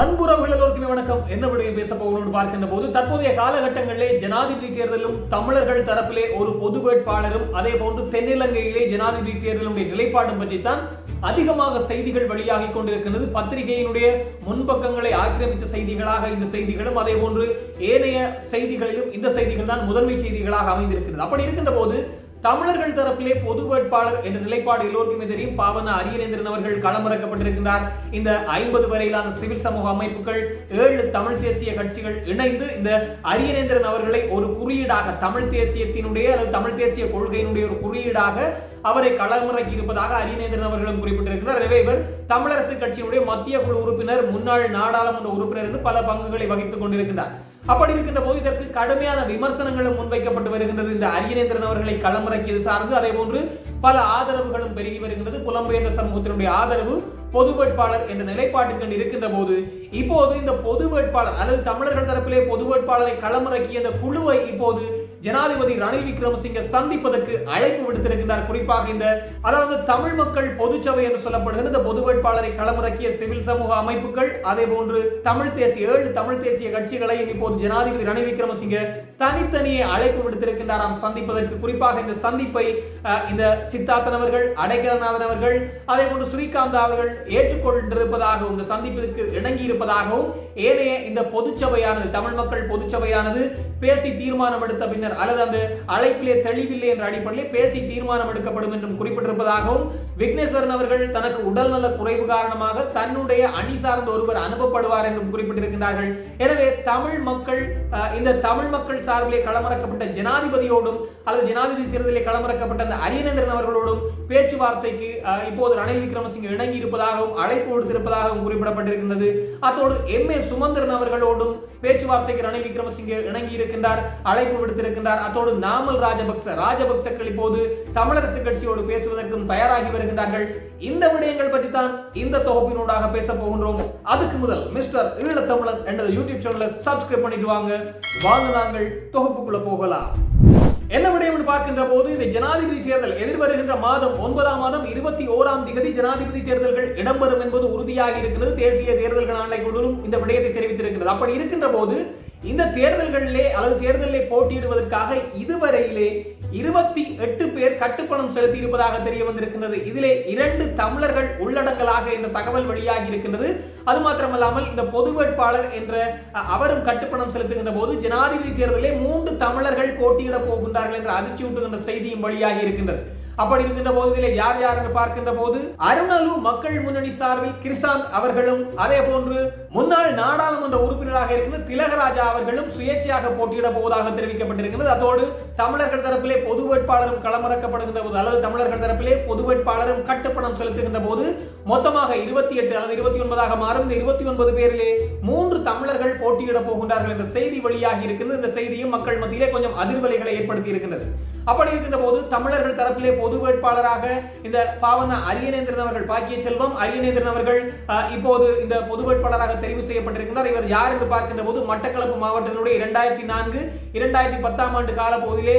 அன்புறவுகள் எல்லோருக்குமே வணக்கம். என்ன விடயம் பேச போகணும்னு பார்க்கின்ற போது தற்போதைய காலகட்டங்களிலே ஜனாதிபதி தேர்தலும் தமிழர்கள் தரப்பிலே ஒரு பொது வேட்பாளரும் அதே போன்று தென்னிலங்கையிலே ஜனாதிபதி தேர்தலுடைய நிலைப்பாடும் பற்றித்தான் அதிகமாக செய்திகள் வெளியாகி கொண்டிருக்கிறது பத்திரிகையினுடைய முன்பக்கங்களை ஆக்கிரமித்த செய்திகளாக இந்த செய்திகளும் அதே போன்று ஏனைய செய்திகளிலும் இந்த செய்திகள் தான் முதன்மை செய்திகளாக அமைந்திருக்கிறது. அப்படி இருக்கின்ற போது தமிழர்கள் தரப்பிலே பொது வேட்பாளர் என்ற நிலைப்பாடு எல்லோருக்குமே தெரியும். பாவன அரியநேந்திரன் அவர்கள் களமிறக்கப்பட்டிருக்கிறார் இந்த ஐம்பது வரையிலான சிவில் சமூக அமைப்புகள் ஏழு தமிழ் தேசிய கட்சிகள் இணைந்து இந்த அரியநேந்திரன் அவர்களை ஒரு குறியீடாக தமிழ் தேசியத்தினுடைய அல்லது தமிழ் தேசிய கொள்கையினுடைய ஒரு குறியீடாக அவரை களமிறக்கி இருப்பதாக அரியநேந்திரன் அவர்களும் குறிப்பிட்டிருக்கிறார். எனவே இவர் தமிழரசு கட்சியினுடைய மத்திய குழு உறுப்பினர் முன்னாள் நாடாளுமன்ற உறுப்பினர் என்று பல பங்குகளை வகித்துக் கொண்டிருக்கிறார் அப்படி இருக்கின்ற போது இதற்கு கடுமையான விமர்சனங்களும் முன்வைக்கப்பட்டு வருகின்றது. இந்த அரியநேந்திரன் அவர்களை களமிறக்கியது சார்ந்து அதே போன்று பல ஆதரவுகளும் பெருகி வருகின்றது. புலம்பெயர்ந்த சமூகத்தினுடைய ஆதரவு பொது வேட்பாளர் என்ற நிலைப்பாட்டுக்கு இருக்கின்ற போது இப்போது இந்த பொது வேட்பாளர் அல்லது தமிழர்கள் தரப்பிலே பொது வேட்பாளரை களமிறக்கிய இந்த குழுவை இப்போது ஜனாதிபதி ரணில் விக்ரமசிங்கை சந்திப்பதற்கு அழைப்பு விடுத்திருக்கின்றார். குறிப்பாக இந்த அதாவது தமிழ் மக்கள் பொதுச்சபை என்று சொல்லப்படுகிற இந்த பொது வேட்பாளரை களமிறக்கிய சிவில் சமூக அமைப்புகள் அதே போன்று தமிழ் தேசிய ஏழு தமிழ் தேசிய கட்சிகளையும் இப்போது ஜனாதிபதி ரணில் விக்ரமசிங்க தனித்தனியே அழைப்பு விடுத்திருக்கின்றாராம் சந்திப்பதற்கு. குறிப்பாக இந்த சந்திப்பை இந்த சித்தார்த்தன் அவர்கள் அடைக்கலநாதன் அவர்கள் அதே போன்று ஸ்ரீகாந்த் அவர்கள் ஏற்றுக்கொண்டிருப்பதாகவும் இந்த சந்திப்பிற்கு இணங்கி இருப்பதாகவும் ஏனைய இந்த பொதுச்சபையானது தமிழ் மக்கள் பொதுச்சபையானது பேசி தீர்மானம் எடுத்த பின்னர் அல்லது அந்த அழைப்பிலே தெளிவில்லை என்ற அடிப்படையில் பேசி தீர்மானம் எடுக்கப்படும் என்றும் குறிப்பிட்டிருப்பதாகவும் விக்னேஸ்வரன் அவர்கள் தனக்கு உடல்நல குறைவு காரணமாக தன்னுடைய அணி சார்ந்த ஒருவர் அனுப்பப்படுவார் என்றும் குறிப்பிட்டிருக்கிறார்கள் எனவே தமிழ் மக்கள் இந்த தமிழ் மக்கள் சார்பிலே களமிறக்கப்பட்ட ஜனாதிபதியோடும் அல்லது ஜனாதிபதி தேர்தலில் களமிறக்கப்பட்ட அந்த அரியநேந்திரன் அவர்களோடும் பேச்சுவார்த்தைக்கு இப்போது ரணில் விக்ரமசிங்க இணங்கி இருப்பதாகவும் அழைப்பு விடுத்திருப்பதாகவும் குறிப்பிடப்பட்டிருக்கின்றது. அத்தோடு எம் ஏ சுமந்திரன் அவர்களோடும் பேச்சுவார்த்தைக்கு ரணில் விக்ரமசிங்கே இணங்கி இருக்கின்றார் அழைப்பு விடுத்திருக்கின்றார். அத்தோடு நாமல் ராஜபக்ச ராஜபக்சக்கள் இப்போது தமிழரசு கட்சியோடு பேசுவதற்கும் தயாராகி வருகின்றார்கள். இந்த விடயங்கள் பற்றி தான் இந்த தொகுப்பினூடாக பேச போகின்றோம். அதுக்கு முதல் மிஸ்டர் ஈழத்தமிழன் என்ற யூடியூப் சேனலை சப்ஸ்கிரைப் பண்ணிட்டு வாங்க. வாங்க நாங்கள் தொகுப்புக்குள்ள போகலாம். என்ன விடயம் பார்க்கின்ற போது இந்த ஜனாதிபதி தேர்தல் எதிர்வருகின்ற மாதம் ஒன்பதாம் மாதம் இருபத்தி ஓராம் திகதி ஜனாதிபதி தேர்தல்கள் இடம்பெறும் என்பது உறுதியாக இருக்கிறது. தேசிய தேர்தல்கள் ஆணைக்குழுவும் இந்த விடயத்தை தெரிவித்திருக்கிறது. அப்படி இருக்கின்ற போது இந்த தேர்தல்களிலே அல்லது தேர்தலிலே போட்டியிடுவதற்காக இதுவரையிலே இருபத்தி எட்டு பேர் கட்டுப்பணம் செலுத்தி இருப்பதாக தெரிய வந்திருக்கின்றது. இதிலே இரண்டு தமிழர்கள் உள்ளடங்கலாக இந்த தகவல் வெளியாகி இருக்கின்றது. அது மாத்திரமல்லாமல் இந்த பொது வேட்பாளர் என்ற அவரும் கட்டுப்பணம் செலுத்துகின்ற போது ஜனாதிபதி தேர்தலிலே மூன்று தமிழர்கள் போட்டியிட போகின்றார்கள் என்ற அதிர்ச்சியூட்டுகின்ற செய்தியும் வெளியாகி இருக்கின்றது. அப்படி இருக்கின்ற போது யார் யார் என்று பார்க்கின்ற போது அருணலு மக்கள் முன்னணி சார்பில் கிருஷாந்த் அவர்களும் அதே போன்று முன்னாள் நாடாளுமன்ற உறுப்பினராக இருக்கின்ற திலகராஜா அவர்களும் சுயேட்சையாக போட்டியிட போவதாக தெரிவிக்கப்பட்டிருக்கிறது. அதோடு தமிழர்கள் தரப்பிலே பொது வேட்பாளரும் களமிறக்கப்படுகின்ற போது அல்லது தமிழர்கள் தரப்பிலே பொது வேட்பாளரும் கட்டுப்பணம் செலுத்துகின்ற போது மொத்தமாக இருபத்தி எட்டு அல்லது இருபத்தி ஒன்பதாக மாறும். இந்த இருபத்தி ஒன்பது பேரிலே மூன்று தமிழர்கள் போட்டியிட போகின்றார்கள் என்ற செய்தி வெளியாகி இருக்கிறது இந்த செய்தியும் மக்கள் மத்தியிலே கொஞ்சம் அதிர்வலைகளை ஏற்படுத்தி இருக்கின்றது. அப்படி இருக்கின்ற போது தமிழர்கள் தரப்பிலே பொது வேட்பாளராக இந்த பாவன அரியநேந்திரன் அவர்கள் பாக்கிய செல்வம் அரியநேந்திரன் அவர்கள் இப்போது இந்த பொது வேட்பாளராக தெரிவு செய்யப்பட்டிருக்கிறார் இவர் யார் என்று பார்க்கின்ற போது மட்டக்களப்பு மாவட்டத்தினுடைய இரண்டாயிரத்தி நான்கு இரண்டாயிரத்தி பத்தாம் ஆண்டு கால பகுதியிலே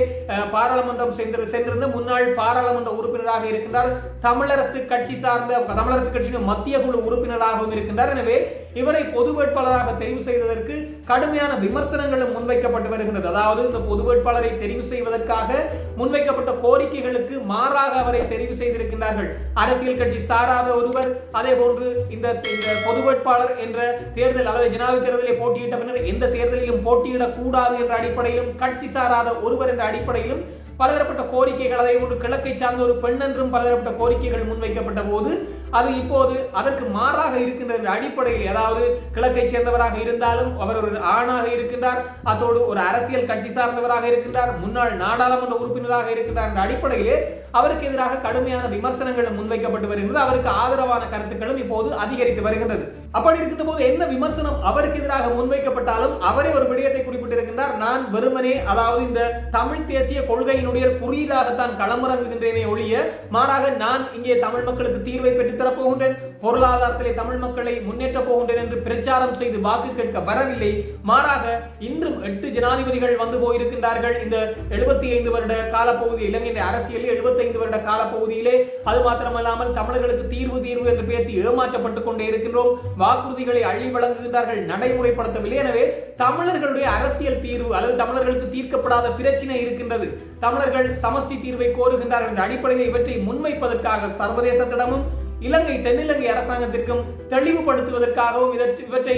பாராளுமன்றம் சென்று சென்றிருந்த முன்னாள் பாராளுமன்ற உறுப்பினராக இருக்கின்றார். தமிழரசு கட்சி சார்ந்த தமிழரசு கட்சியின் மத்திய குழு உறுப்பினராகவும் இருக்கின்றார். எனவே இவரை பொது வேட்பாளராக தெரிவு செய்வதற்கு கடுமையான விமர்சனங்களும் முன்வைக்கப்பட்டு வருகின்றது. அதாவது இந்த பொது வேட்பாளரை தெரிவு செய்வதற்காக முன்வைக்கப்பட்ட கோரிக்கைகளுக்கு மாறாக அவரை தெரிவு செய்திருக்கின்றார்கள். அரசியல் கட்சி சாராத ஒருவர் அதே போன்று இந்த இந்த பொது வேட்பாளர் என்ற தேர்தல் அல்லது ஜனாதிபதி தேர்தலில் போட்டியிட்ட பின்னர் எந்த தேர்தலிலும் போட்டியிடக் கூடாது என்ற அடிப்படையிலும் கட்சி சாராத ஒருவர் என்ற அடிப்படையிலும் பலதரப்பட்ட கோரிக்கைகள் அதை ஒரு கிழக்கை சார்ந்த ஒரு பெண் என்றும் பலதரப்பட்ட கோரிக்கைகள் முன்வைக்கப்பட்ட போது அது இப்போது அதற்கு மாறாக இருக்கின்ற அடிப்படையில் ஏதாவது கிழக்கை சேர்ந்தவராக இருந்தாலும் அவர் ஒரு ஆணாக இருக்கின்றார். அத்தோடு ஒரு அரசியல் கட்சி சார்ந்தவராக இருக்கின்றார். முன்னாள் நாடாளுமன்ற உறுப்பினராக இருக்கின்றார் என்ற அடிப்படையிலே அவருக்கு எதிராக கடுமையான விமர்சனங்கள் முன்வைக்கப்பட்டு வருகிறது அவருக்கு ஆதரவான கருத்துக்களும் இப்போது அதிகரித்து வருகின்றது. அப்படி இருக்கின்ற போது என்ன விமர்சனம் அவருக்கு எதிராக முன்வைக்கப்பட்டாலும் அவரே ஒரு விடயத்தை குறிப்பிட்டிருக்கின்றார். நான் வெறுமனே அதாவது இந்த தமிழ் தேசிய கொள்கையினுடைய குறியீடாகத்தான் களமிறங்குகின்றேனே ஒழிய மாறாக நான் இங்கே தமிழ் மக்களுக்கு தீர்வை பெற்று பெற்றுத்தரப் போகின்றேன். பொருளாதாரத்திலே தமிழ் மக்களை முன்னேற்றப் போகின்றேன் என்று பிரச்சாரம் செய்து வாக்கு கேட்க வரவில்லை. மாறாக இன்றும் எட்டு ஜனாதிபதிகள் வந்து போயிருக்கின்றார்கள். இந்த எழுபத்தி ஐந்து வருட காலப்பகுதி இலங்கையின் அரசியலில் எழுபத்தைந்து வருட காலப்பகுதியிலே. அது மாத்திரமல்லாமல் தமிழர்களுக்கு தீர்வு தீர்வு என்று பேசி ஏமாற்றப்பட்டுக் கொண்டே இருக்கின்றோம். வாக்குறுதிகளை அள்ளி வழங்குகின்றார்கள். நடைமுறைப்படுத்தவில்லை. எனவே தமிழர்களுடைய அரசியல் தீர்வு அல்லது தமிழர்களுக்கு தீர்க்கப்படாத பிரச்சனை இருக்கின்றது. தமிழர்கள் சமஷ்டி தீர்வை கோருகின்றார்கள் என்ற அடிப்படையில் இவற்றை முன்வைப்பதற்காக சர்வதேசத்திடமும் இலங்கை தென்னிலங்கை அரசாங்கத்திற்கும் தெளிவுபடுத்துவதற்காகவும் இவற்றை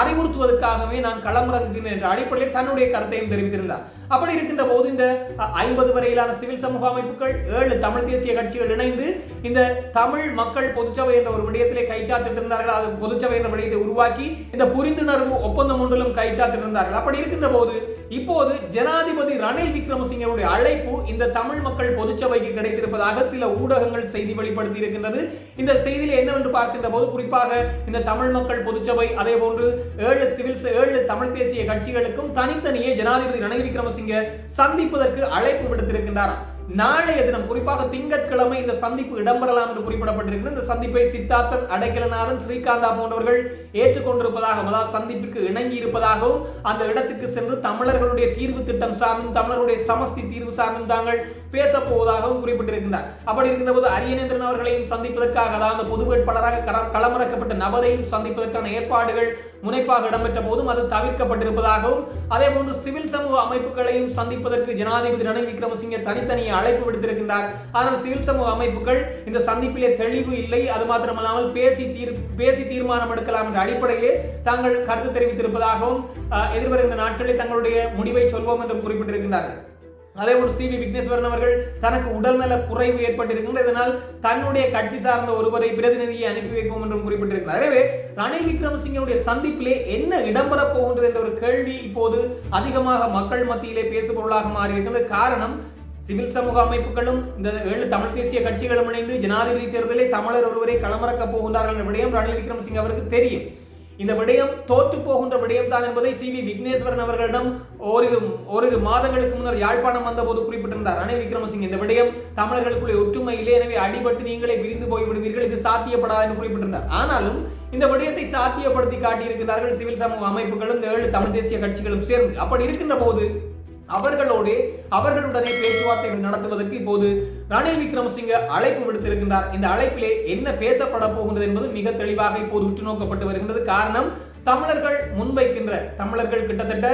அறிவுறுத்துவதற்காகவே நான் களமிறங்குகிறேன் என்ற அடிப்படையில் தன்னுடைய கருத்தையும் தெரிவித்திருந்தார். அப்படி இருக்கின்ற போது இந்த ஐம்பது வரையிலான சிவில் சமூக அமைப்புகள் ஏழு தமிழ் தேசிய கட்சிகள் இணைந்து இந்த தமிழ் மக்கள் பொதுச்சபை என்ற ஒரு விடயத்திலே கைச்சாத்திட்டிருந்தார்கள் அது பொதுச்சபை என்ற விடயத்தை உருவாக்கி இந்த புரிந்துணர்வு ஒப்பந்தம் ஒன்றிலும் கைச்சாத்திட்டிருந்தார்கள் அப்படி இருக்கின்ற போது இப்போது ஜனாதிபதி ரணில் விக்ரமசிங்கனுடைய அழைப்பு இந்த தமிழ் மக்கள் பொதுச்சபைக்கு கிடைத்திருப்பதாக சில ஊடகங்கள் செய்தி வெளிப்படுத்தி இருக்கின்றது. இந்த செய்தியில் என்னவென்று பார்க்கின்ற போது குறிப்பாக இந்த தமிழ் மக்கள் பொதுச்சபை அதே போன்று ஏழு சிவில் ஏழு தமிழ் தேசிய கட்சிகளுக்கும் தனித்தனியே ஜனாதிபதி ரணில் விக்ரமசிங்க சந்திப்பதற்கு அழைப்பு விடுத்திருக்கின்றாராம். நாளைய தினம் குறிப்பாக திங்கட்கிழமை இந்த சந்திப்பு இடம்பெறலாம் என்று குறிப்பிடப்பட்டிருக்கிறது. இந்த சந்திப்பை சித்தார்த்தன் அடைக்கலநாதன் ஸ்ரீகாந்தா போன்றவர்கள் ஏற்றுக்கொண்டிருப்பதாகவும் அதாவது சந்திப்பிற்கு இணங்கி இருப்பதாகவும் அந்த இடத்துக்கு சென்று தமிழர்களுடைய தீர்வு திட்டம் சார்ந்தும் தமிழர்களுடைய சமஸ்தி தீர்வு சார்ந்தும் தாங்கள் பேச போவதாகவும் குறிப்பிட்டிருக்கின்றார். அப்படி இருக்கின்ற போது அரியநேந்திரன் அவர்களையும் சந்திப்பதற்காக அந்த பொது வேட்பாளராக களமிறக்கப்பட்ட நபரையும் சந்திப்பதற்கான ஏற்பாடுகள் முனைப்பாக இடம்பெற்ற போதும் அது தவிர்க்கப்பட்டிருப்பதாகவும் அதே போன்று சிவில் சமூக அமைப்புகளையும் சந்திப்பதற்கு ஜனாதிபதி ரணில் விக்ரமசிங்கே தனித்தனியே அழைப்பு விடுத்திருக்கின்றார். ஆனால் சிவில் சமூக அமைப்புகள் இந்த சந்திப்பிலே தெளிவு இல்லை. அது மாத்திரமல்லாமல் பேசி தீர் பேசி தீர்மானம் எடுக்கலாம் என்ற அடிப்படையிலே தாங்கள் கருத்து தெரிவித்திருப்பதாகவும் அஹ், எதிர்வருகின்ற நாட்களில் தங்களுடைய முடிவை சொல்வோம் என்றும் குறிப்பிட்டிருக்கிறார்கள் அதே ஒரு சி வி விக்னேஸ்வரன் அவர்கள் தனக்கு உடல்நல குறைவு ஏற்பட்டிருக்கின்ற இதனால் தன்னுடைய கட்சி சார்ந்த ஒருவரை பிரதிநிதியை அனுப்பி வைப்போம் என்றும் குறிப்பிட்டிருக்கிறார். எனவே ரணில் விக்ரமசிங்கனுடைய சந்திப்பிலே என்ன இடம்பெறப் போகின்றது என்ற ஒரு கேள்வி இப்போது அதிகமாக மக்கள் மத்தியிலே பேசுபொருளாக மாறியிருக்கிறது காரணம் சிவில் சமூக அமைப்புகளும் இந்த ஏழு தமிழ் தேசிய கட்சிகளும் இணைந்து ஜனாதிபதி தேர்தலில் தமிழர் ஒருவரை களமிறக்கப் போகின்றார்கள் என்ற விடயம் ரணில் விக்ரமசிங்க அவருக்கு தெரியும். இந்த விடயம் தோற்று போகின்ற விடயம் தான் என்பதை சி வி விக்னேஸ்வரன் அவர்களிடம் ஓரிரு ஓரிரு மாதங்களுக்கு முன்னர் யாழ்ப்பாணம் வந்தபோது குறிப்பிட்டிருந்தார். ரணில் விக்ரமசிங்க இந்த விடயம் தமிழர்களுக்குள்ளே ஒற்றுமை இல்லை எனவே அடிபட்டு நீங்களே பிரிந்து போய்விடுவீர்கள் இது சாத்தியப்படாது என்று குறிப்பிட்டிருந்தார். ஆனாலும் இந்த விடயத்தை சாத்தியப்படுத்தி காட்டியிருக்கிறார்கள் சிவில் சமூக அமைப்புகளும் இந்த ஏழு தமிழ் தேசிய கட்சிகளும் சேர்ந்து. அப்படி இருக்கின்ற போது அவர்களோடு அவர்களுடனே பேச்சுவார்த்தைகள் நடத்துவதற்கு இப்போது ரணில் விக்ரமசிங்க அழைப்பு விடுத்திருக்கின்றார். இந்த அழைப்பிலே என்ன பேசப்பட போகின்றது என்பது மிக தெளிவாக இப்போது உற்று நோக்கப்பட்டு வருகின்றது. காரணம் தமிழர்கள் முன்வைக்கின்ற தமிழர்கள் கிட்டத்தட்ட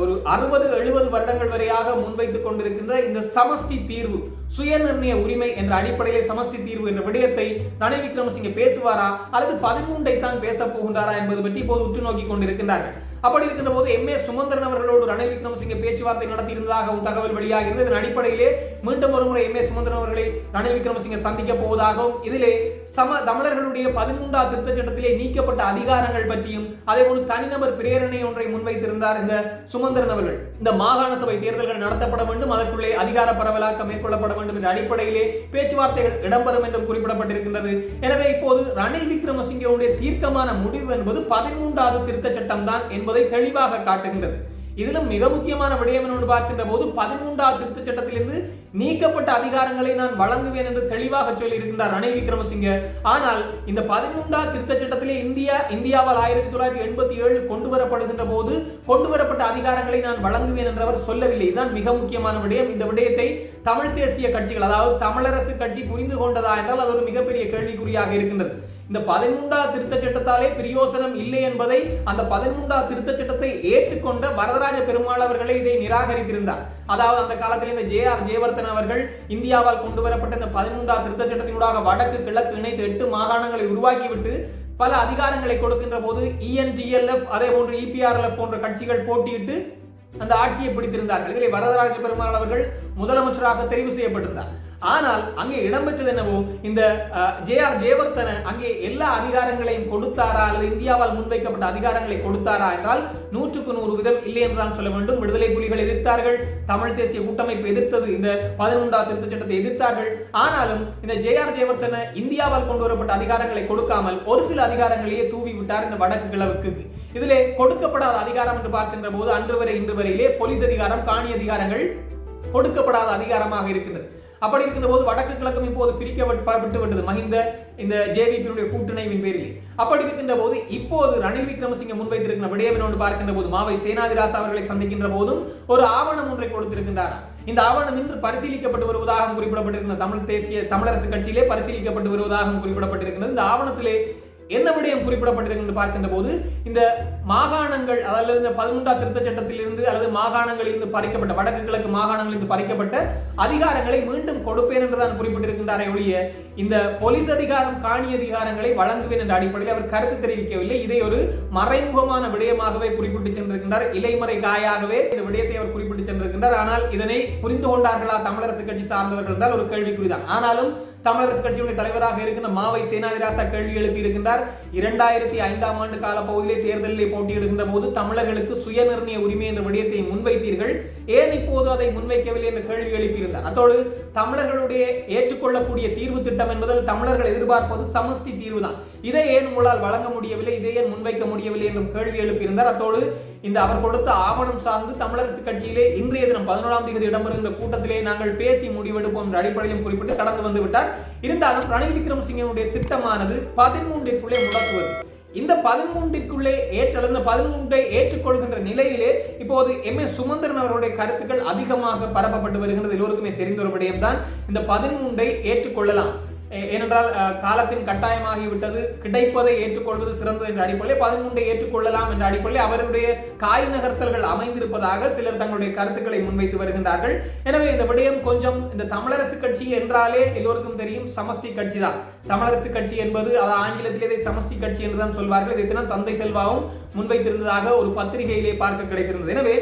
ஒரு அறுபது எழுபது வருடங்கள் வரையாக முன்வைத்துக் கொண்டிருக்கின்ற இந்த சமஷ்டி தீர்வு சுயநிர்ணய உரிமை என்ற அடிப்படையிலே சமஷ்டி தீர்வு என்ற விடயத்தை ரணில் விக்ரமசிங்க பேசுவாரா? அல்லது பதிமூன்றை தான் பேசப் போகின்றாரா என்பது பற்றி இப்போது உற்று நோக்கி கொண்டிருக்கின்றார்கள். அப்படி இருக்கின்ற போது எம் ஏ சுமந்திரன் அவர்களோடு ரணில் விக்ரமசிங்க பேச்சுவார்த்தை நடத்தியிருந்ததாகவும் தகவல் வெளியாகிறது. இதன் அடிப்படையிலே மீண்டும் ஒருமுறை எம் ஏ சுமந்திரன் அவர்களை ரணில் விக்ரமசிங்க சந்திக்க போவதாகவும் இதிலே சம தமிழர்களுடைய பதிமூன்றாம் திருத்த சட்டத்திலே நீக்கப்பட்ட அதிகாரங்கள் பற்றியும் அதே போல தனிநபர் பிரேரணை ஒன்றை முன்வைத்திருந்தார் இந்த சுமந்திரன் அவர்கள். இந்த மாகாண சபை தேர்தல்கள் நடத்தப்பட வேண்டும் அதற்குள்ளே அதிகார பரவலாக்கம் மேற்கொள்ளப்பட வேண்டும் என்ற அடிப்படையிலே பேச்சுவார்த்தைகள் இடம்பெறும் என்றும் குறிப்பிடப்பட்டிருக்கின்றது. எனவே இப்போது ரணில் விக்ரமசிங்கவுடைய தீர்க்கமான முடிவு என்பது பதிமூன்றாவது திருத்த சட்டம் தான் என்பது தெளிவாக காட்டுகின்றது. இதிலும் மிக முக்கியமான விடயம் என்று பார்க்கின்ற போது பதிமூன்றாவது திருத்த சட்டத்திலிருந்து நீக்கப்பட்ட அதிகாரங்களை நான் வழங்குவேன் என்று தெளிவாக சொல்லி இருக்கின்றார் ரணில் விக்ரமசிங்க. ஆனால் இந்த பதிமூன்றாவது திருத்த சட்டத்திலே இந்தியா இந்தியாவால் ஆயிரத்தி தொள்ளாயிரத்தி எண்பத்தி ஏழு கொண்டு வரப்படுகின்ற போது கொண்டு வரப்பட்ட அதிகாரங்களை நான் வழங்குவேன் என்று அவர் சொல்லவில்லை. இதுதான் மிக முக்கியமான விடயம். இந்த விடயத்தை தமிழ் தேசிய கட்சிகள் அதாவது தமிழரசு கட்சி புரிந்து கொண்டதா என்றால் அது ஒரு மிகப்பெரிய கேள்விக்குறியாக இருக்கின்றது. இந்த பதிமூன்றாவது திருத்த சட்டத்தாலே பிரயோசனம் இல்லை என்பதை அந்த பதிமூன்றாவது திருத்த சட்டத்தை ஏற்றுக்கொண்ட வரதராஜ பெருமாள் அவர்களே இதை நிராகரித்திருந்தார். அதாவது அந்த காலத்தில் இந்த ஜே ஆர் ஜெயவர்தன் அவர்கள் இந்தியாவால் கொண்டு வரப்பட்ட இந்த பதிமூன்றாவது திருத்த சட்டத்தினூடாக வடக்கு கிழக்கு இணைத்து எட்டு மாகாணங்களை உருவாக்கிவிட்டு பல அதிகாரங்களை கொடுக்கின்ற போது இஎன்டிஎல்எஃப் அதே போன்று இபிஆர்எல்எஃப் போன்ற கட்சிகள் போட்டியிட்டு அந்த ஆட்சியை பிடித்திருந்தார்கள். இதில் வரதராஜ பெருமாள் அவர்கள் முதலமைச்சராக தெரிவு செய்யப்பட்டிருந்தார். ஆனால் அங்கே இடம்பெற்றது என்னவோ இந்த ஜே ஆர் ஜெயவர்த்தன அங்கே எல்லா அதிகாரங்களையும் கொடுத்தாரா அல்லது இந்தியாவால் முன்வைக்கப்பட்ட அதிகாரங்களை கொடுத்தாரா என்றால் நூற்றுக்கு நூறு விதம் இல்லை என்றுதான் சொல்ல வேண்டும். விடுதலை புலிகள் எதிர்த்தார்கள் தமிழ் தேசிய கூட்டமைப்பு எதிர்த்தது இந்த பதினொன்றாம் திருத்த சட்டத்தை எதிர்த்தார்கள். ஆனாலும் இந்த ஜே ஆர் ஜெயவர்த்தன இந்தியாவால் கொண்டு வரப்பட்ட அதிகாரங்களை கொடுக்காமல் ஒரு சில அதிகாரங்களையே தூவி விட்டார் இந்த வடக்கு கிழக்கு இதிலே கொடுக்கப்படாத அதிகாரம் என்று பார்க்கின்ற போது அன்று வரை இன்று வரையிலே போலீஸ் அதிகாரம் காணி அதிகாரங்கள் கொடுக்கப்படாத அதிகாரமாக இருக்கின்றது. அப்படி இருக்கின்ற போது வடக்கு கிழக்கும் இப்போது பிரிக்கப்பட்டு விட்டது மஹிந்த இந்த ஜேவிபியினுடைய கூட்டணிவின் பேரில். அப்படி இருக்கின்ற போது இப்போது ரணில் விக்ரமசிங்க முன்வைத்திருக்கிற விடயம் என்னோடு பார்க்கின்ற போது மாவை சேனாதிராஸ் அவர்களை சந்திக்கின்ற போதும் ஒரு ஆவணம் ஒன்றை கொடுத்திருக்கின்றார்? இந்த ஆவணம் இன்று பரிசீலிக்கப்பட்டு வருவதாக குறிப்பிடப்பட்டிருக்கிற தமிழ் தேசிய தமிழரசு கட்சியிலே பரிசீலிக்கப்பட்டு வருவதாக குறிப்பிடப்பட்டிருக்கிறது இந்த ஆவணத்திலே என்ன விடயம் குறிப்பிடப்பட்டிருக்கிறது பார்க்கின்ற போது இந்த மாகாணங்கள் அதாவது இந்த பதிமூன்றாம் திருத்த சட்டத்திலிருந்து அல்லது மாகாணங்களிலிருந்து பறிக்கப்பட்ட வடக்கு கிழக்கு மாகாணங்களிலிருந்து பறிக்கப்பட்ட அதிகாரங்களை மீண்டும் கொடுப்பேன் என்றுதான் குறிப்பிட்டிருக்கின்றாரே ஒழிய இந்த போலீஸ் அதிகாரம் காணி அதிகாரங்களை வழங்குவேன் என்ற அடிப்படையில் அவர் கருத்து தெரிவிக்கவில்லை. இதை ஒரு மறைமுகமான விடயமாகவே குறிப்பிட்டு சென்றிருக்கின்றார். இலைமறை காயாகவே இந்த விடயத்தை அவர் குறிப்பிட்டு சென்றிருக்கின்றார். ஆனால் இதனை புரிந்து கொண்டார்களா தமிழரசு கட்சி சார்ந்தவர்கள் என்றால் ஒரு கேள்விக்குறிதான். ஆனாலும் தமிழரசு கட்சியுடைய தலைவராக இருக்கின்ற மாவை சேனாதிராசா கேள்வி எழுப்பி இருக்கின்றார். இரண்டாயிரத்தி ஐந்தாம் ஆண்டு கால பகுதியிலே தேர்தலில் போட்டியிடுகின்ற போது தமிழர்களுக்கு சுயநிர்ணய உரிமை என்ற விடயத்தை முன்வைத்தீர்கள். ஏன் இப்போது அதை முன்வைக்கவில்லை என்ற கேள்வி எழுப்பியிருந்தார். அத்தோடு தமிழர்களுடைய ஏற்றுக்கொள்ளக்கூடிய தீர்வு திட்டம் என்பதில் தமிழர்கள் எதிர்பார்ப்பது சமஷ்டி தீர்வு தான் இதை ஏன் உங்களால் வழங்க முடியவில்லை? இதை ஏன் முன்வைக்க முடியவில்லை என்றும் கேள்வி எழுப்பியிருந்தார். அத்தோடு இந்த அவர் கொடுத்த ஆவணம் சார்ந்து தமிழரசு கட்சியிலே இன்றைய தினம் பதினோராம் தேதி இடம்பெறுகின்ற கூட்டத்திலே நாங்கள் பேசி முடிவெடுப்போம் என்ற அடிப்படையிலும் குறிப்பிட்டு கடந்து வந்து விட்டார். இருந்தாலும் ரணில் விக்ரமசிங்கனுடைய திட்டமானது பதிமூன்றிற்குள்ளே முடக்குவது. இந்த பதிமூன்றிற்குள்ளே ஏற்ற இந்த பதிமூன்றை ஏற்றுக்கொள்கின்ற நிலையிலே இப்போது எம். எஸ். சுமந்திரன் அவருடைய கருத்துக்கள் அதிகமாக பரப்பப்பட்டு வருகின்றது எல்லோருக்குமே தெரிந்த ஒரு விடயம்தான். இந்த பதிமூன்றை ஏற்றுக்கொள்ளலாம். ஏனென்றால் காலத்தின் கட்டாயமாகிவிட்டது. கிடைப்பதை ஏற்றுக்கொள்வது சிறந்தது என்ற அடிப்படையில் பதிமூன்றை ஏற்றுக்கொள்ளலாம் என்ற அடிப்படையில் அவருடைய காய் நகர்த்தல்கள் அமைந்திருப்பதாக சிலர் தங்களுடைய கருத்துக்களை முன்வைத்து வருகின்றார்கள். எனவே இந்த விடயம் கொஞ்சம் இந்த தமிழரசு கட்சி என்றாலே எல்லோருக்கும் தெரியும் சமஷ்டி கட்சி தான். தமிழரசு கட்சி என்பது அது ஆங்கிலத்திலே சமஸ்டி கட்சி என்றுதான் சொல்வார்கள். இதை தந்தை செல்வாவும் முன்வைத்திருந்ததாக ஒரு பத்திரிகையிலே பார்க்க கிடைத்திருந்தது. எனவே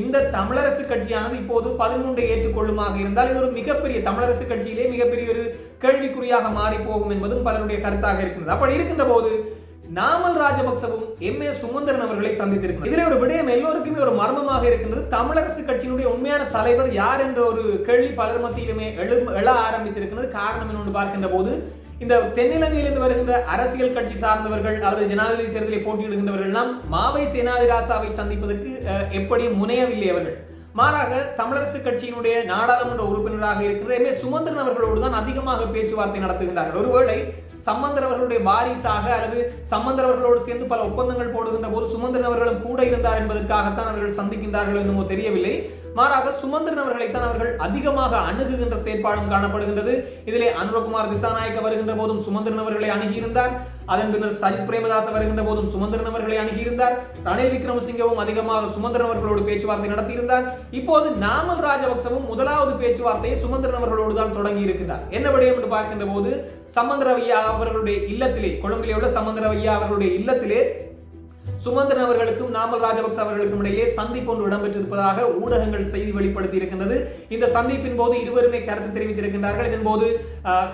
இந்த தமிழரசு கட்சியானது இப்போது பதிமூன்றை ஏற்றுக்கொள்ளுமாக இருந்தால் இது ஒரு மிகப்பெரிய தமிழரசு கட்சியிலே மிகப்பெரிய ஒரு கேள்விக்குறியாக மாறி போகும் என்பதும் பலருடைய கருத்தாக இருக்கின்றது அப்படி இருக்கின்ற போது நாமல் ராஜபக்சவும் எம். ஏ. சுமந்திரன் அவர்களை சந்தித்திருக்கிறார் இதில் ஒரு விடயம் எல்லோருக்குமே ஒரு மர்மமாக இருக்கின்றது. தமிழரசு கட்சியினுடைய உண்மையான தலைவர் யார் என்ற ஒரு கேள்வி பலர் மத்தியிலுமே எழு எழ ஆரம்பித்திருக்கிறது காரணம் என்று பார்க்கின்ற போது இந்த தென்னிலங்கையிலிருந்து வருகின்ற அரசியல் கட்சி சார்ந்தவர்கள் அல்லது ஜனாதிபதி தேர்தலில் போட்டியிடுகின்றவர்கள்லாம் மாவை சேனாதிராசாவை சந்திப்பதற்கு எப்படி முனையவில்லை அவர்கள்? மாறாக தமிழரசு கட்சியினுடைய நாடாளுமன்ற உறுப்பினராக இருக்கின்ற எம் ஏ சுமந்திரன் அவர்களோடு தான் அதிகமாக பேச்சுவார்த்தை நடத்துகின்றார்கள். ஒருவேளை சம்பந்தர் அவர்களுடைய வாரிசாக அல்லது சம்பந்தர் அவர்களோடு சேர்ந்து பல ஒப்பந்தங்கள் போடுகின்ற போது சுமந்திரன் அவர்களும் கூட இருந்தார் என்பதற்காகத்தான் அவர்கள் சந்திக்கின்றார்கள் என்னமோ தெரியவில்லை. மாறாக சுமந்திரன் அவர்களைத்தான் அவர்கள் அதிகமாக அணுகுகின்ற செயற்பாடும் காணப்படுகின்றது. இதிலே அனுரகுமார் திசாநாயக்க வருகின்ற போதும் சுமந்திரன் அவர்களை அணுகியிருந்தார். அதன் பின்னர் சஜித் பிரேமதாச வருகின்ற போதும் சுமந்திரன் அவர்களை அணுகியிருந்தார். ரணில் விக்ரமசிங்கவும் அதிகமாக சுமந்திரன் அவர்களோடு பேச்சுவார்த்தை நடத்தியிருந்தார். இப்போது நாமல் ராஜபக்சவும் முதலாவது பேச்சுவார்த்தையை சுமந்திரன் அவர்களோடு தான் தொடங்கி இருக்கின்றார் என்ன விடயம் என்று பார்க்கின்ற போது சமந்திரவையா அவர்களுடைய இல்லத்திலே கொழும்பிலே உள்ள சமந்திரவையா அவர்களுடைய இல்லத்திலே சுமந்திரன் அவர்களுக்கும் நாமல் ராஜபக்ச அவர்களுக்கும் இடையே சந்திப்பு ஒன்று இடம்பெற்றிருப்பதாக ஊடகங்கள் செய்தி வெளிப்படுத்தி இருக்கின்றது. இந்த சந்திப்பின் போது இருவருமே கருத்து தெரிவித்திருக்கின்றார்கள். இதன் போது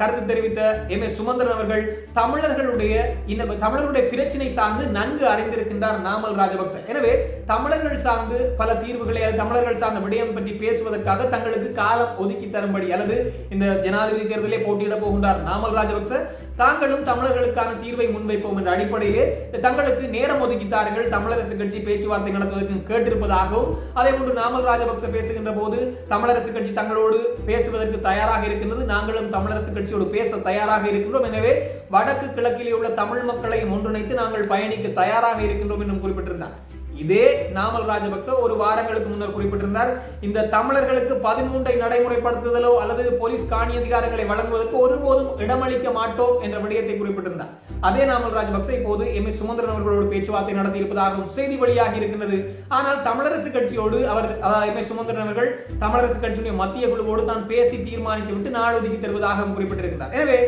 கருத்து தெரிவித்த எம். எஸ். சுமந்திரன் அவர்கள் தமிழர்களுடைய இந்த தமிழர்களுடைய பிரச்சனை சார்ந்து நன்கு அறிந்திருக்கின்றார் நாமல் ராஜபக்ச. எனவே தமிழர்கள் சார்ந்து பல தீர்வுகளை தமிழர்கள் சார்ந்த விடயம் பற்றி பேசுவதற்காக தங்களுக்கு காலம் ஒதுக்கி தரும்படி அல்லது இந்த ஜனாதிபதி தேர்தலே போட்டியிட போகின்றார் நாமல் ராஜபக்ச. தாங்களும் தமிழர்களுக்கான தீர்வை முன்வைப்போம் என்ற அடிப்படையிலே தங்களுக்கு நேரம் ஒதுக்கித்தார்கள் தமிழரசு கட்சி பேச்சுவார்த்தை நடத்துவதற்கு கேட்டிருப்பதாகவும் அதே போன்று நாமல் ராஜபக்ச பேசுகின்ற போது தமிழரசு கட்சி தங்களோடு பேசுவதற்கு தயாராக இருக்கின்றது. நாங்களும் தமிழரசு கட்சியோடு பேச தயாராக இருக்கின்றோம். எனவே வடக்கு கிழக்கிலே உள்ள தமிழ் மக்களையும் ஒன்றிணைத்து நாங்கள் பயணிக்க தயாராக இருக்கின்றோம் என்றும் குறிப்பிட்டிருந்தார். இதே நாமல் ராஜபக்ச ஒரு வாரங்களுக்கு முன்னர் குறிப்பிட்டிருந்தார். இந்த தமிழர்களுக்கு பதிமூன்றை நடைமுறைப்படுத்துதலோ அல்லது போலீஸ் காணி அதிகாரங்களை வழங்குவதற்கு ஒருபோதும் இடமளிக்க மாட்டோம் என்ற விடயத்தை குறிப்பிட்டிருந்தார். அதே நாமல் ராஜபக்ச இப்போது எம். எஸ். சுமந்திரன் அவர்களோடு பேச்சுவார்த்தை நடத்தி இருப்பதாகவும் செய்தி வழியாக இருக்கின்றது. ஆனால் தமிழரசு கட்சியோடு அவர் எம். எஸ். சுமந்திரன் அவர்கள் தமிழரசு கட்சியுடைய மத்திய குழுவோடு தான் பேசி தீர்மானித்து விட்டு நாடு ஒதுக்கி தருவதாகவும் குறிப்பிட்டிருக்கிறார் எனவே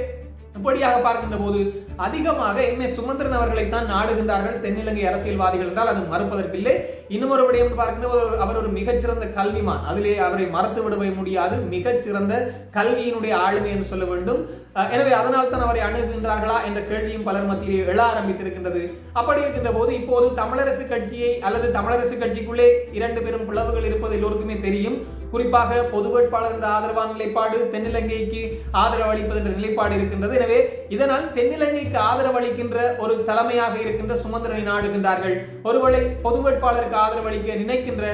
இப்படியாக பார்க்கின்ற போது அதிகமாக எம். ஏ சுமந்திரன் அவர்களை தான் நாடுகின்றார்கள். தென்னிலங்கை அரசியல்வாதிகள் என்றால் அது மறுப்பதற்கில்லை. இன்னும் விடயம் பார்க்கின்ற அவர் ஒரு மிகச்சிறந்த கல்விமான். அதிலே அவரை மறுத்து விடவே முடியாது. மிகச்சிறந்த கல்வியினுடைய ஆளுமை என்று சொல்ல வேண்டும். எனவே அதனால் தான் அவரை அணுகுகின்றார்களா என்ற கேள்வியும் பலர் மத்தியிலே எழ ஆரம்பித்திருக்கின்றது. அப்படி இருக்கின்ற போது இப்போது தமிழரசு கட்சியை அல்லது தமிழரசு கட்சிக்குள்ளே இரண்டு பெரும் பிளவுகள் இருப்பது எல்லோருக்குமே தெரியும். குறிப்பாக பொது வேட்பாளர் என்ற ஆதரவான நிலைப்பாடு தென்னிலங்கைக்கு ஆதரவு அளிப்பது என்ற நிலைப்பாடு இருக்கின்றது. எனவே இதனால் தென்னிலங்கைக்கு ஆதரவு அளிக்கின்ற ஒரு தலைமையாக இருக்கின்ற சுமந்திரனை நாடுகின்றார்கள். ஒருவேளை பொது வேட்பாளருக்கு ஆதரவு அளிக்க நினைக்கின்ற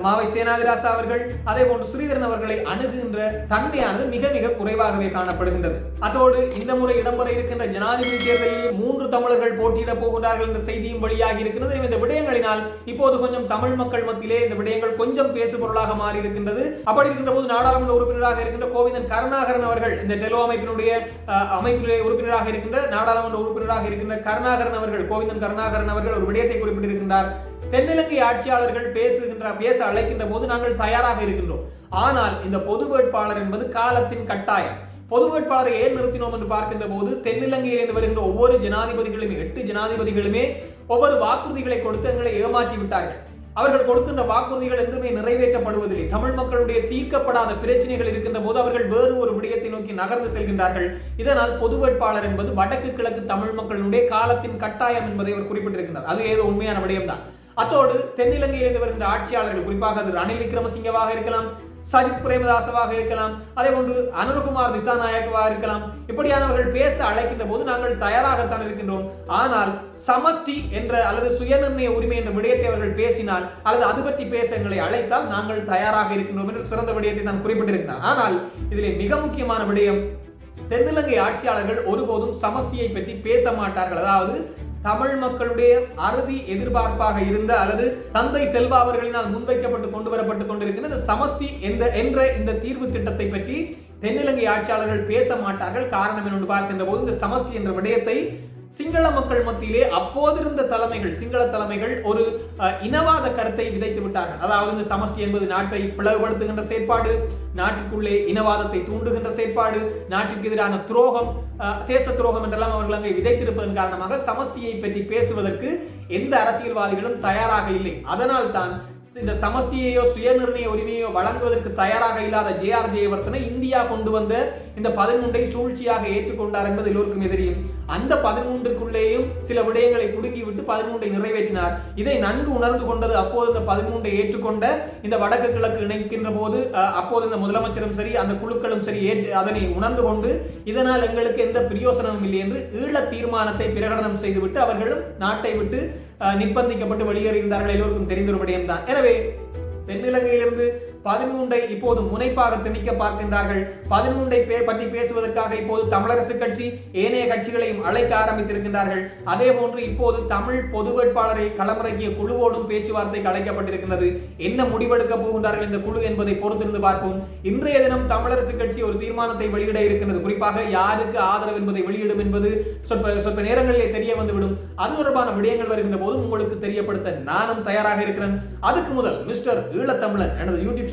மாவை சேனாதிராசா அவர்கள் அதே போன்று ஸ்ரீதரன் அவர்களை அணுகுகின்ற தன்மையானது மிக மிக குறைவாகவே காணப்படுகின்றது. அதோடு இந்த முறை இடம்பெற இருக்கின்ற ஜனாதிபதி தேர்தலில் மூன்று தமிழர்கள் போட்டியிட போகிறார்கள் என்ற செய்தியும் வெளியாகி இருக்கிறது இந்த விடயங்களினால் இப்போது கொஞ்சம் தமிழ் மக்கள் மத்தியிலே இந்த விடயங்கள் கொஞ்சம் பேசு பொருளாக மாறி இருக்கின்றது அப்படி இருக்கின்ற போது நாடாளுமன்ற உறுப்பினராக இருக்கின்ற கோவிந்தன் கருணாகரன் அவர்கள் இந்த டெலோ அமைப்பினுடைய அஹ், அமைப்பிலே உறுப்பினராக இருக்கின்ற நாடாளுமன்ற உறுப்பினராக இருக்கின்ற கருணாகரன் அவர்கள் கோவிந்தன் கருணாகரன் அவர்கள் ஒரு விடயத்தை குறிப்பிட்டிருக்கின்றார். தென்னிலங்கை ஆட்சியாளர்கள் பேசுகின்ற பேச அழைக்கின்ற போது நாங்கள் தயாராக இருக்கின்றோம். ஆனால் இந்த பொது வேட்பாளர் என்பது காலத்தின் கட்டாயம். பொது வேட்பாளரை ஏன் நிறுத்தினோம் என்று பார்க்கின்ற போது தென்னிலங்கையிலிருந்து வருகின்ற ஒவ்வொரு ஜனாதிபதிகளுமே எட்டு ஜனாதிபதிகளுமே ஒவ்வொரு வாக்குறுதிகளை கொடுத்து எங்களை ஏமாற்றி விட்டார்கள். அவர்கள் கொடுக்கின்ற வாக்குறுதிகள் என்றுமே நிறைவேற்றப்படுவதில்லை. தமிழ் மக்களுடைய தீர்க்கப்படாத பிரச்சனைகள் இருக்கின்ற போது அவர்கள் வேறு ஒரு விடயத்தை நோக்கி நகர்ந்து செல்கின்றார்கள். இதனால் பொது வேட்பாளர் என்பது வடக்கு கிழக்கு தமிழ் மக்களுடைய காலத்தின் கட்டாயம் என்பதை அவர் குறிப்பிட்டிருக்கிறார் அது ஏதோ உண்மையான விடயம்தான். அத்தோடு தென்னிலங்கையிலிருந்து வருகின்ற ஆட்சியாளர்கள் குறிப்பாக அது ரணில் விக்ரமசிங்கவாக இருக்கலாம் சஜித் பிரேமதாசவாக இருக்கலாம் அதே போன்று அனுரகுமார் திசாநாயக்கவாக இருக்கலாம். இப்படியானவர்கள் பேச அழைக்கின்ற போது நாங்கள் தயாராகத்தான் இருக்கின்றோம். ஆனால் சமஷ்டி என்ற அல்லது சுயநிர்ணய உரிமை என்ற விடயத்தை அவர்கள் பேசினால் அல்லது அது பற்றி பேச எங்களை அழைத்தால் நாங்கள் தயாராக இருக்கின்றோம் என்று சிறந்த விடயத்தை நான் குறிப்பிட்டிருக்கிறார். ஆனால் இதிலே மிக முக்கியமான விடயம் தென்னிலங்கை ஆட்சியாளர்கள் ஒருபோதும் சமஷ்டியை பற்றி பேச மாட்டார்கள். அதாவது தமிழ் மக்களுடைய அறுதி எதிர்பார்ப்பாக இருந்த அல்லது தந்தை செல்வா அவர்களினால் முன்வைக்கப்பட்டு கொண்டு வரப்பட்டு கொண்டிருக்கின்ற இந்த சமஷ்டி என்ற என்ற இந்த தீர்வு திட்டத்தை பற்றி தென்னிலங்கை ஆட்சியாளர்கள் பேச மாட்டார்கள். காரணம் என்று பார்க்கின்ற போது இந்த சமஷ்டி என்ற விடயத்தை சிங்கள மக்கள் மத்தியிலே அப்போதிருந்த தலைமைகள் சிங்கள தலைமைகள் ஒரு இனவாத கருத்தை விதைத்து விட்டார்கள். அதாவது இந்த சமஷ்டி என்பது நாட்டை பிளவுபடுத்துகின்ற செயற்பாடு நாட்டுக்குள்ளே இனவாதத்தை தூண்டுகின்ற செயற்பாடு நாட்டிற்கு எதிரான துரோகம் தேச துரோகம் என்றெல்லாம் அவர்கள் அங்கே விதைத்திருப்பதன் காரணமாக சமஷ்டியை பற்றி பேசுவதற்கு எந்த அரசியல்வாதிகளும் தயாராக இல்லை. அதனால் தான் இந்த சமஷ்டியையோ சுயநிர்ணய உரிமையோ வழங்குவதற்கு தயாராக இல்லாத ஜே ஆர் ஜெயவர்த்தனை இந்தியா கொண்டு வந்த இந்த பதிமூன்றை சூழ்ச்சியாக ஏற்றுக்கொண்டார் என்பது எல்லோருக்குமே தெரியும். அந்த பதிமூன்றுக்குள்ளேயும் சில விடயங்களை புடுங்கிவிட்டு பதிமூன்றை நிறைவேற்றினார். இதை நன்கு உணர்ந்து கொண்டது அப்போது இந்த பதிமூன்றை ஏற்றுக்கொண்ட இந்த வடக்கு கிழக்கு இணைக்கின்ற போது அப்போது இந்த முதலமைச்சரும் சரி அந்த குழுக்களும் சரி ஏற்று அதனை உணர்ந்து கொண்டு இதனால் எங்களுக்கு எந்த பிரயோசனமும் இல்லை என்று ஈழ தீர்மானத்தை பிரகடனம் செய்துவிட்டு அவர்களும் நாட்டை விட்டு நிர்பந்திக்கப்பட்டு வெளியேறுகின்றார்கள் எல்லோருக்கும் தெரிந்த விடயம்தான். எனவே தென்னிலங்கையிலிருந்து பதிமூன்றை இப்போது முனைப்பாக திணிக்க பார்க்கின்றார்கள். பதிமூன்றை பற்றி பேசுவதற்காக இப்போது தமிழரசு கட்சி ஏனைய கட்சிகளையும் அழைக்க ஆரம்பித்திருக்கின்றார்கள். அதே போன்று இப்போது தமிழ் பொது வேட்பாளரை களமிறக்கிய குழுவோடும் பேச்சுவார்த்தைக்கு அழைக்கப்பட்டிருக்கின்றது. என்ன முடிவெடுக்க போகின்றார்கள் இந்த குழு என்பதை பொறுத்திருந்து பார்ப்போம். இன்றைய தினம் தமிழரசு கட்சி ஒரு தீர்மானத்தை வெளியிட இருக்கின்றது. குறிப்பாக யாருக்கு ஆதரவு என்பதை வெளியிடும் என்பது சொற்ப சொற்ப நேரங்களிலே தெரிய வந்துவிடும். அது தொடர்பான விடயங்கள் வருகின்ற போது உங்களுக்கு தெரியப்படுத்த நானும் தயாராக இருக்கிறேன். அதுக்கு முதல் மிஸ்டர் ஈழத்தமிழன் எனது யூடியூப்